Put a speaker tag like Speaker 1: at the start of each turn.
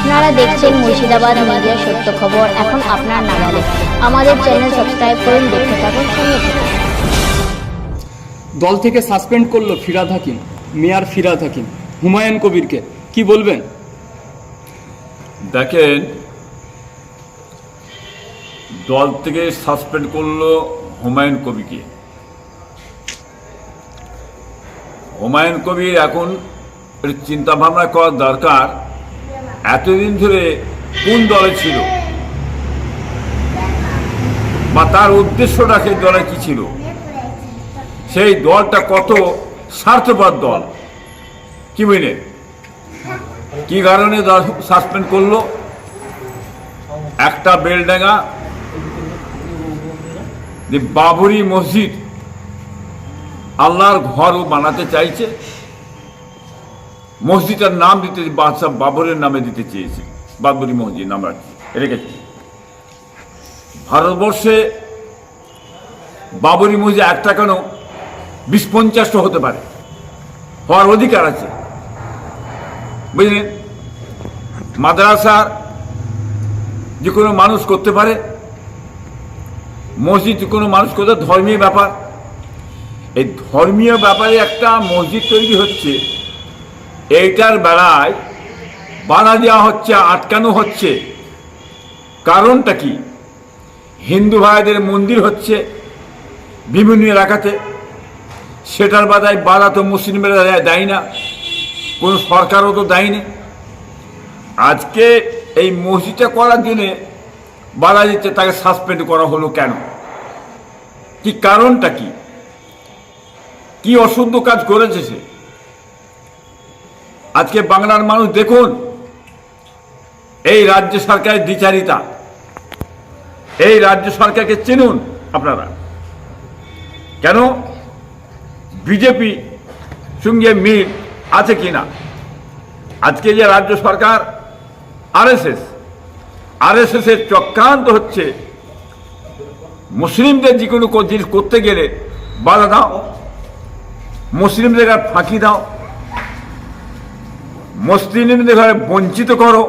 Speaker 1: আপনারা দেখছেন মুর্শিদাবাদ মিডিয়া সত্য খবর। এখন আপনার নাগালে। আমাদের চ্যানেল সাবস্ক্রাইব করুন দেখতে থাকুন
Speaker 2: দল থেকে সাসপেন্ড করল ফিরাদ হাকিম মেয়র ফিরাদ হাকিম হুমায়ুন কবিরকে। কি বলবেন?
Speaker 3: দেখেন দল থেকে সাসপেন্ড করল হুমায়ুন কবিকে হুমায়ুন কবির এখন একটু চিন্তা ভাবনা করার দরকার এতদিন ধরে কোন দলে ছিল? বা তার উদ্দেশ্যটা সেই দলে কি ছিল? সেই দলটা কত স্বার্থপর দল? কি বুঝলেন? কি কারণে দল সাসপেন্ড করল? একটা বেলডাঙ্গা, যে বাবরি মসজিদ আল্লাহর ঘরও বানাতে চাইছে। মসজিদের নাম দিতে বাদশাহ বাবরের নামে দিতে চেয়েছে। বাবরি মসজিদ নাম রেখেছি। ভারতবর্ষে বাবরি মসজিদ একটা কেন? বিশ পঞ্চাশটা হতে পারে। হওয়ার অধিকার আছে। বুঝলেন? মাদ্রাসার যে কোনো মানুষ করতে পারে। মসজিদ যে কোনো মানুষ করতে ধর্মীয় ব্যাপার। এই ধর্মীয় ব্যাপারে একটা মসজিদ তৈরি হচ্ছে। এইটার বেলায় বাধা দেওয়া হচ্ছে, আটকানো হচ্ছে। কারণটা কি? হিন্দু ভাইদের মন্দির হচ্ছে বিভিন্ন এলাকাতে। সেটার বাধায় বাধা তো মুসলিমেরা দেয়- না। কোনো সরকারও তো দেয়নি। আজকে এই মসজিদটা করার জন্যে বলা যাচ্ছে তাকে সাসপেন্ড করা হলো কেন? কি কারণটা কি? কি অশুদ্ধ কাজ করেছে সে? আজকে বাংলার মানুষ দেখুন, এই রাজ্য সরকারের দ্বিচারিতা। এই রাজ্য সরকারকে চিনুন আপনারা। কেন? বিজেপি সঙ্গে মিল আছে কি না আজকে যে রাজ্য সরকার, আরএসএস আরএসএস এর চক্রান্ত হচ্ছে, মুসলিমদের যে কোনো জিনিস করতে গেলে বাধা দাও, মুসলিমদের ফাঁকি দাও। মুসলিমদের ঘরে বঞ্চিত করো।